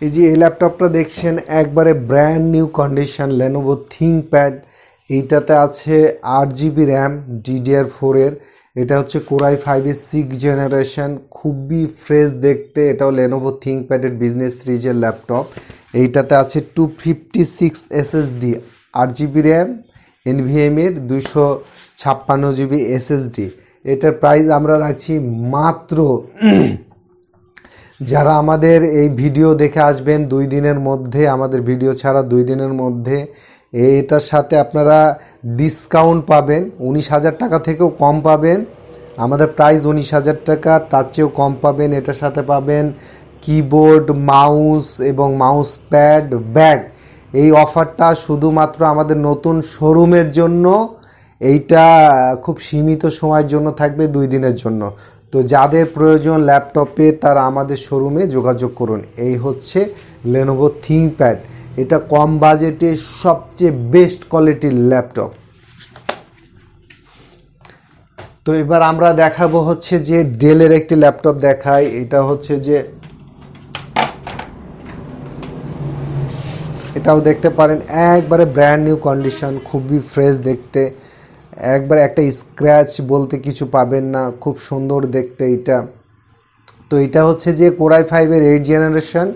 এই যে এই ল্যাপটপটা দেখছেন, একবারে brand new condition Lenovo ThinkPad এইটাতে আছে আট জিবি র্যাম ডিডিআর ফোরের এটা হচ্ছে কোরাই ফাইভের সিক্স জেনারেশন খুবই ফ্রেশ দেখতে। এটাও লেনোভো থিঙ্কপ্যাডের বিজনেস সিরিজের ল্যাপটপ। এইটাতে আছে টু ফিফটি সিক্স এসএসডি আট জিবি র্যাম এনভিএমের দুশো ছাপ্পান্ন জিবি এসএসডি এটার প্রাইস আমরা রাখছি মাত্র যারা আমাদের এই ভিডিও দেখে আসবেন, দুই দিনের মধ্যে, আমাদের ভিডিও ছাড়া দুই দিনের মধ্যে, এটার সাথে আপনারা ডিসকাউন্ট পাবেন। উনিশ হাজার টাকা থেকেও কম পাবেন। আমাদের প্রাইস উনিশ হাজার টাকা, তার চেয়েও কম পাবেন। এটার সাথে পাবেন কিবোর্ড মাউস এবং মাউস প্যাড ব্যাগ এই অফারটা শুধুমাত্র আমাদের নতুন শোরুমের জন্য, এইটা খুব সীমিত সময়ের জন্য থাকবে দুই দিনের জন্য। তো যাদের প্রয়োজন ল্যাপটপে তারা আমাদের শোরুমে যোগাযোগ করুন। এই হচ্ছে লেনোভো থিঙ্কপ্যাড এটা কম বাজেটে সবচেয়ে বেস্ট কোয়ালিটির ল্যাপটপ। তো এবার আমরা দেখাবো হচ্ছে যে ডেলের একটি ল্যাপটপ দেখাই। এটা হচ্ছে যে এটাও দেখতে পারেন, একবারে ব্র্যান্ড নিউ কন্ডিশন খুবই ফ্রেশ দেখতে। একবার একটা স্ক্র্যাচ বলতে কিছু পাবেন না, খুব সুন্দর দেখতে এটা তো এটা হচ্ছে যে কোরাই ফাইভের এইট জেনারেশন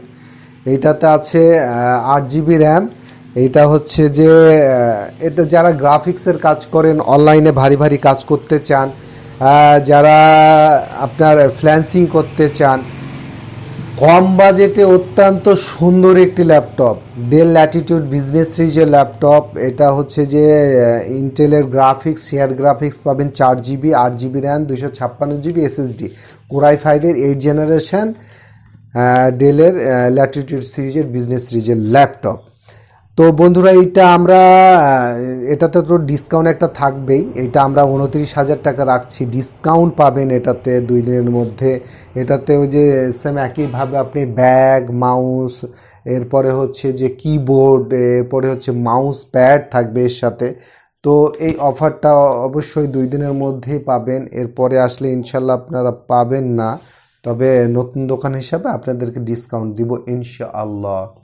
এইটাতে আছে আট জিবি র্যাম এইটা হচ্ছে যে এটা যারা গ্রাফিক্সের কাজ করেন অনলাইনে ভারী ভারী কাজ করতে চান যারা আপনার ফ্ল্যান্সিং করতে চান কম বাজেটে অত্যন্ত সুন্দর একটি ল্যাপটপ। ডেল ল্যাটিটিউড বিজনেস সিরিজের ল্যাপটপ। এটা হচ্ছে যে ইন্টেলের গ্রাফিক্স হেয়ার গ্রাফিক্স পাবেন চার জিবি, আট জিবি র্যাম দুশো ছাপ্পান্ন জিবি এসএসডি কোরাই ফাইভের এইট জেনারেশান ডেলের ল্যাটিটিউড সিরিজের বিজনেস সিরিজের ল্যাপটপ। তো বন্ধুরা, এইটা আমরা এটাতে তো ডিসকাউন্ট একটা থাকবেই। এটা আমরা উনত্রিশ হাজার টাকা রাখছি। ডিসকাউন্ট পাবেন এটাতে দুই দিনের মধ্যে। এটাতে ওই যে সেম একইভাবে আপনি ব্যাগ মাউস এরপরে হচ্ছে যে কিবোর্ড এরপরে হচ্ছে মাউস প্যাড থাকবে এর সাথে। তো এই অফারটা অবশ্যই দুই দিনের মধ্যেই পাবেন। এরপরে আসলে ইনশাল্লাহ আপনারা পাবেন না। তবে নতুন দোকান হিসাবে আপনাদেরকে ডিসকাউন্ট দিব ইনশাআল্লাহ।